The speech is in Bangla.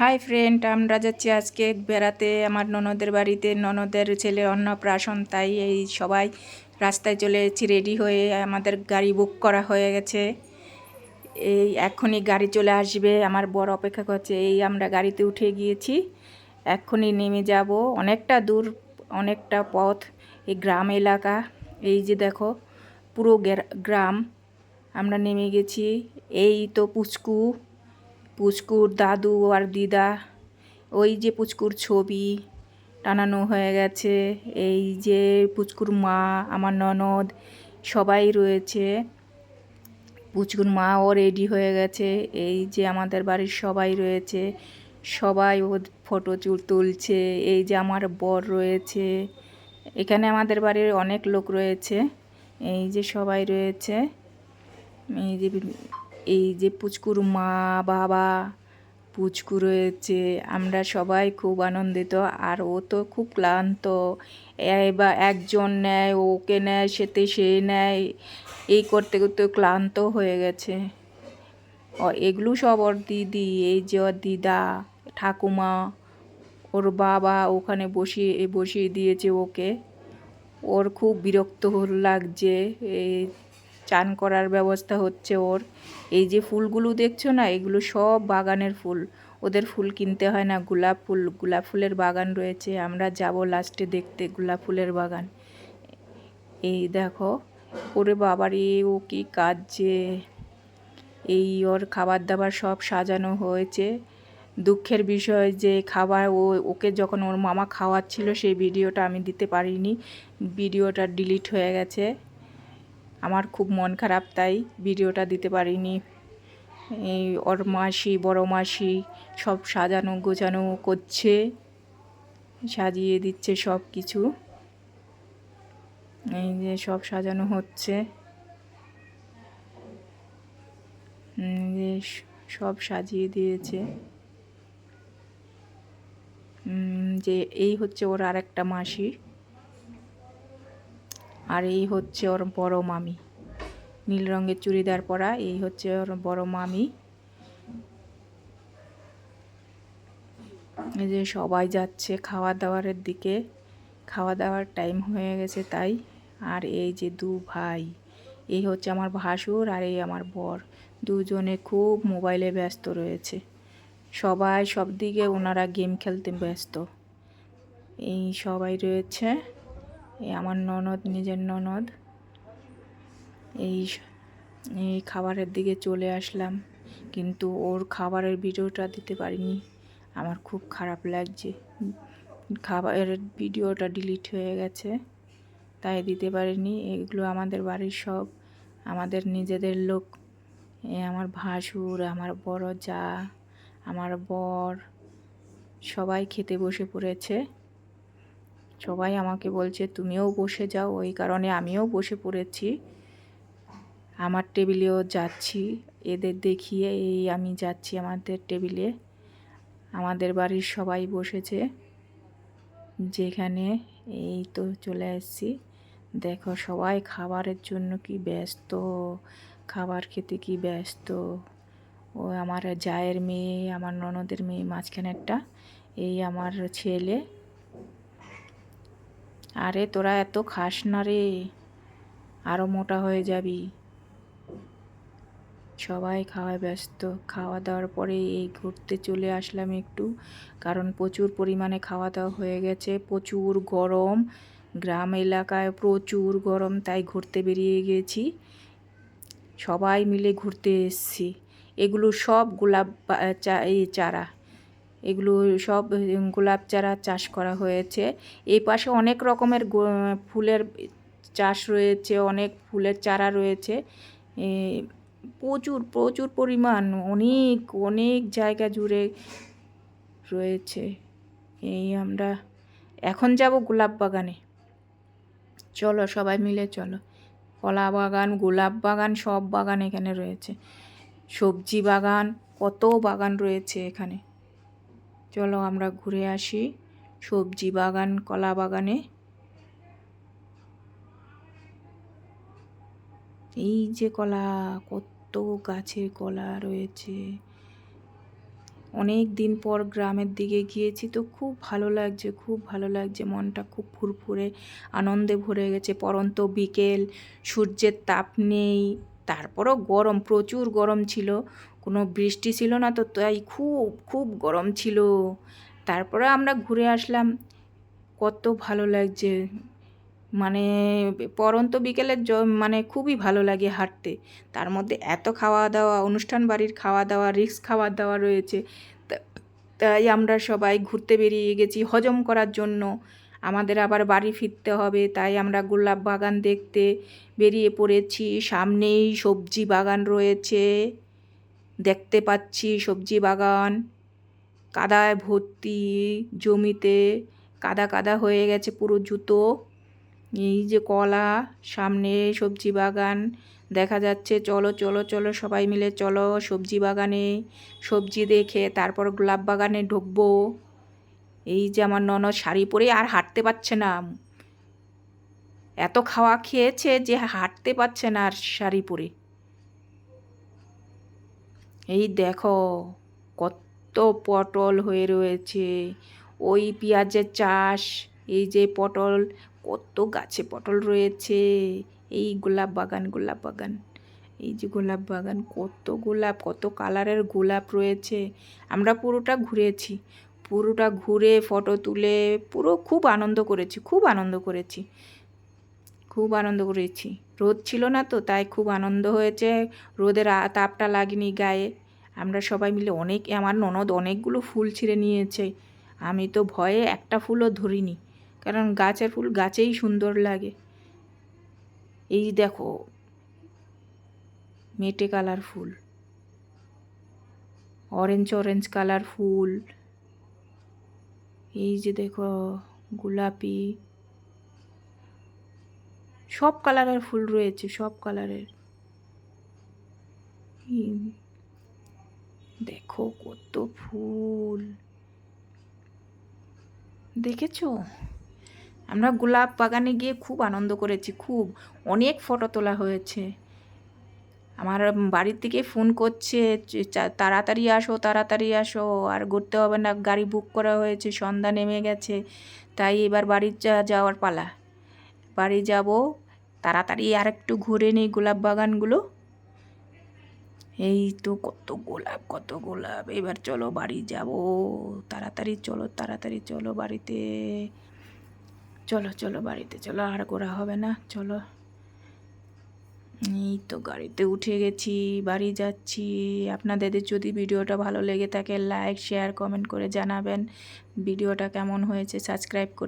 হাই ফ্রেন্ড আমরা যাচ্ছি আজকে বেড়াতে আমার ননদের বাড়িতে ননদের ছেলে অন্নপ্রাশন, তাই এই সবাই রাস্তায় চলে এসেছি রেডি হয়ে আমাদের গাড়ি বুক করা হয়ে গেছে। এই এখনই গাড়ি চলে আসবে। আমার বড় অপেক্ষা করছে, এই আমরা গাড়িতে উঠে গিয়েছি। এক্ষুনি নেমে যাব। অনেকটা দূর, অনেকটা পথ, এই গ্রাম এলাকা। এই যে দেখো, পুরো গ্রাম। আমরা নেমে গেছি। এই তো পুচকু। পুচকুর দাদু আর দিদা, ওই যে পুচকুর ছবি টানানো হয়ে গেছে, এই যে পুচকুর মা, আমার ননদ, সবাই রয়েছে। পুচকুর মাও রেডি হয়ে গেছে, এই যে আমাদের বাড়ির সবাই রয়েছে, সবাই ও ফটো তুলছে, এই যে আমার বর রয়েছে, এখানে আমাদের বাড়ির অনেক লোক রয়েছে, এই যে সবাই রয়েছে, এই যে এই যে পুচকুর মা, বাবা পুচকু রয়েছে আমরা সবাই খুব আনন্দিত। আর ও তো খুব ক্লান্ত। বা একজন নেয়, ওকে নেয়, সেতে সে নেয়। এই করতে করতে ক্লান্ত হয়ে গেছে। ও এগুলো সব ওর দিদি, এই যে ওর দিদা, ঠাকুমা, ওর বাবা ওখানে বসিয়ে বসিয়ে দিয়েছে ওকে। ওর খুব বিরক্ত লাগছে এই চান করার ব্যবস্থা হচ্ছে ওর। এই যে ফুলগুলো দেখছ না, এগুলো সব বাগানের ফুল। ওদের ফুল কিনতে হয় না, গোলাপ ফুল, গোলাপ ফুলের বাগান রয়েছে। আমরা যাব লাস্টে দেখতে গোলাপ ফুলের বাগান। এই দেখো, ওরে বাবারে, ও কি কাজ। যে এই ওর খাবার দাবার সব সাজানো হয়েছে। দুঃখের বিষয় যে খাবার ও, ওকে যখন ওর মামা খাওয়াচ্ছিল, সেই ভিডিওটা আমি দিতে পারিনি। ভিডিওটা ডিলিট হয়ে গেছে। আমার খুব মন খারাপ, তাই ভিডিওটা দিতে পারিনি। এই ওর মাসি, বড় মাসি সব সাজানো গোছানো করছে, সাজিয়ে দিচ্ছে সব কিছু। এই যে সব সাজানো হচ্ছে। যে সব সাজিয়ে দিয়েছে। যে এই হচ্ছে ওর আরেকটা মাসি। আর এই হচ্ছে ওর বড় মামি। নীল রঙের চুড়িদার পরা, এই হচ্ছে ওর বড় মামি। এই যে সবাই যাচ্ছে খাওয়া দাওয়ারের দিকে। খাওয়া দাওয়ার টাইম হয়ে গেছে তাই। আর এই যে দু ভাই, এই হচ্ছে আমার ভাসুর আর এই আমার বর। দুজনে খুব মোবাইলে ব্যস্ত রয়েছে। সবাই সব দিকে ওনারা গেম খেলতে ব্যস্ত। এই সবাই রয়েছে। এই আমার ননদ, নিজের ননদ। এই এই খাবারের দিকে চলে আসলাম, কিন্তু ওর খাবারের ভিডিওটা দিতে পারিনি। আমার খুব খারাপ লাগছে। খাবারের ভিডিওটা ডিলিট হয়ে গেছে, তাই দিতে পারিনি। এগুলো আমাদের বাড়ির সব, আমাদের নিজেদের লোক। এ আমার ভাসুর, আমার বড় যা, আমার বর, সবাই খেতে বসে পড়েছে। সবাই আমাকে বলছে, তুমিও বসে যাও। ওই কারণে আমিও বসে পড়েছি। আমার টেবিলেও যাচ্ছি, এদের দেখিয়ে এই আমি যাচ্ছি আমাদের টেবিলে। আমাদের বাড়ির সবাই বসেছে, যেখানে এই তো চলে এসেছি। দেখো সবাই খাবারের জন্য কি ব্যস্ত, খাবার খেতে কি ব্যস্ত। ও আমার জায়ের মেয়ে, আমার ননদের মেয়ে মাঝখানেরটা, এই আমার ছেলে। আরে তোরা এত খাস না রে। আরও মোটা হয়ে যাবি। সবাই খাওয়ায় ব্যস্ত। খাওয়া দাওয়ার পরে এই ঘুরতে চলে আসলাম একটু। কারণ প্রচুর পরিমাণে খাওয়া দাওয়া হয়ে গেছে। প্রচুর গরম। গ্রাম এলাকায় প্রচুর গরম, তাই ঘুরতে বেরিয়ে গেছি। সবাই মিলে ঘুরতে এসছি। এগুলো সব গোলাপ এই চারা। এগুলো সব গোলাপ চারা চাষ করা হয়েছে। এই পাশে অনেক রকমের ফুলের চাষ রয়েছে, অনেক ফুলের চারা রয়েছে। প্রচুর প্রচুর পরিমাণ, অনেক অনেক জায়গা জুড়ে রয়েছে। এই আমরা এখন যাব গোলাপ বাগানে। চলো সবাই মিলে চলো। কলা বাগান, গোলাপ বাগান, সব বাগান এখানে রয়েছে। সবজি বাগান, কত বাগান রয়েছে এখানে। চলো আমরা ঘুরে আসি সবজি বাগান, কলা বাগানে। এই যে কলা, কত গাছের কলা রয়েছে। অনেক দিন পর গ্রামের দিকে গিয়েছি তো খুব ভালো লাগছে, খুব ভালো লাগছে। মনটা খুব ফুরফুরে, আনন্দে ভরে গেছে। পরন্ত বিকেল, সূর্যের তাপ নেই, তারপরও গরম, প্রচুর গরম ছিল। কোনো বৃষ্টি ছিল না তো তাই খুব খুব গরম ছিল। তারপরে আমরা ঘুরে আসলাম। কত ভালো লাগছে। মানে পরন্ত বিকেলের জ- মানে খুবই ভালো লাগে হাঁটতে। তার মধ্যে এত খাওয়া দাওয়া, অনুষ্ঠান বাড়ির খাওয়া দাওয়া রিক্স খাওয়া দাওয়া রয়েছে। তাই আমরা সবাই ঘুরতে বেরিয়ে গেছি হজম করার জন্য। আমাদের আবার বাড়ি ফিরতে হবে, তাই আমরা গোলাপ বাগান দেখতে বেরিয়ে পড়েছি। সামনেই সবজি বাগান রয়েছে। দেখতে পাচ্ছি সবজি বাগান। কাদায় ভর্তি জমিতে কাদা কাদা হয়ে গেছে পুরো জুতো। এই যে কলা, সামনে সবজি বাগান দেখা যাচ্ছে। চলো চলো চলো, সবাই মিলে চলো সবজি বাগানে। সবজি দেখে তারপর গোলাপ বাগানে ঢুকবো। এই যে আমার ননদ শাড়ি পরে আর হাঁটতে পারছে না। এত খাওয়া খেয়েছে যে হাঁটতে পারছে না আর শাড়ি পরে। এই দেখো কত পটল হয়ে রয়েছে। ওই পেঁয়াজের চাষ, এই যে পটল, কত গাছে পটল রয়েছে। এই গোলাপ বাগান গোলাপ বাগান, এই যে গোলাপ বাগান, কত গোলাপ, কত কালারের গোলাপ রয়েছে। আমরা পুরোটা ঘুরেছি, পুরোটা ঘুরে ফটো তুলে পুরো খুব আনন্দ করেছি, খুব আনন্দ করেছি। খুব আনন্দ করেছি। রোদ ছিল না তো, তাই খুব আনন্দ হয়েছে। রোদের তাপটা লাগেনি গায়ে। আমরা সবাই মিলে অনেক, আমার ননদ অনেকগুলো ফুল ছিঁড়ে নিয়েছে। আমি তো ভয়ে একটা ফুলও ধরিনি, কারণ গাছের ফুল গাছেই সুন্দর লাগে। এই দেখো, মেটে কালার ফুল অরেঞ্জ অরেঞ্জ কালার ফুল, এই যে দেখো, গোলাপি। সব কালারের ফুল রয়েছে, সব কালারের। দেখো কত ফুল। দেখেছ? আমরা গোলাপ বাগানে গিয়ে খুব আনন্দ করেছি, খুব। অনেক ফটো তোলা হয়েছে। আমার বাড়ির থেকে ফোন করছে তাড়াতাড়ি আসো তাড়াতাড়ি আসো। আর ঘুরতে হবে না, গাড়ি বুক করা হয়েছে, সন্ধ্যা নেমে গেছে। তাই এবার বাড়ির যাওয়ার পালা। বাড়ি যাব। তাড়াতাড়ি আর একটু ঘুরে নিই গোলাপ বাগানগুলো। এই তো কত গোলাপ কত গোলাপ। এবার চলো বাড়ি যাব। তাড়াতাড়ি চলো তাড়াতাড়ি চলো বাড়িতে। চলো চলো বাড়িতে, চলো, আর ঘোরা হবে না, চলো। এই তো গাড়িতে উঠে গেছি, বাড়ি যাচ্ছি। আপনাদের যদি ভিডিওটা ভালো লেগে থাকে লাইক শেয়ার কমেন্ট করে জানাবেন। ভিডিওটা কেমন হয়েছে সাবস্ক্রাইব করে